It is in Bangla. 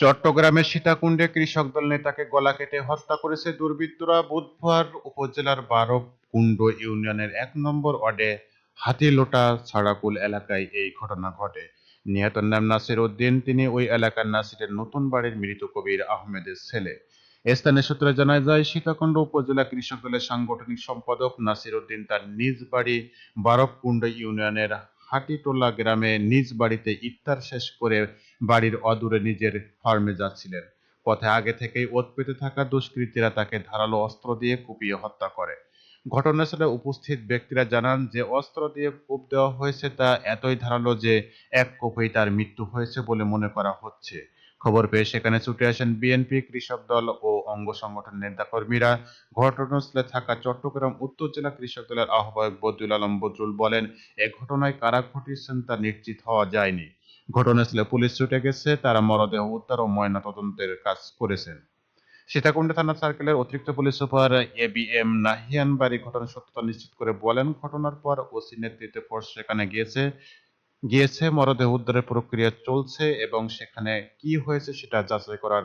চট্টগ্রামের সীতাকুণ্ডে কৃষক দল নেতাকে গলা কেটে হত্যা করেছে দুর্বৃত্তরা বুধবার উপজেলার বারকুণ্ড ইউনিয়নের এক নম্বর ওয়ার্ডে হাতিলোটা ছাড়াকুল এলাকায় এই ঘটনা ঘটে। নিহতের নাম নাসির উদ্দিন, তিনি ওই এলাকার নাসিরের নতুন বাড়ির মৃত কবির আহমেদের ছেলে। স্থানীয় সূত্রে জানা যায়, সীতাকুণ্ড উপজেলা কৃষক দলের সাংগঠনিক সম্পাদক নাসির উদ্দিন তার নিজ বাড়ি বারবকুণ্ড ইউনিয়নের হাটিটোলা গ্রামে নিজ বাড়িতে ইফতার শেষ করে বাড়ির অদূরে নিজের ফার্মে যাচ্ছিলেন। পথে আগে থেকেই ওত পেতে থাকা দুষ্কৃতীরা তাকে ধারালো অস্ত্র দিয়ে কুপিয়ে হত্যা করে। ঘটনাস্থলে উপস্থিত ব্যক্তিরা জানান যে, অস্ত্র দিয়ে কূপ দেওয়া হয়েছে তা এতই ধারালো যে, এক কোপেই তার মৃত্যু হয়েছে বলে মনে করা হচ্ছে। খবর পেয়ে সেখানে ছুটে আসেন বিএনপি কৃষক দল ও অঙ্গ সংগঠনের নেতাকর্মীরা। ঘটনাস্থলে থাকা চট্টগ্রাম উত্তর জেলা কৃষক দলের আহ্বায়ক বদরুল আলম বদরুল বলেন, এ ঘটনায় কারা ঘটিয়েছেন তা নিশ্চিত হওয়া যায়নি। ঘটনাস্থলে পুলিশ ছুটে গেছে, তারা মরদেহ উদ্ধার ও ময়না তদন্তের কাজ করেছেন। সীতাকুণ্ড থানা সার্কেলের অতিরিক্ত police super A B M Nahiyan বাড়ি ঘটনার সত্যতা নিশ্চিত করে বলেন, ঘটনার পর ওসি নেতৃত্বে ফোর্স সেখানে গিয়েছে। গিয়েছে মরদেহ উদ্ধারের প্রক্রিয়া চলছে এবং সেখানে কি হয়েছে সেটা যাচাই করার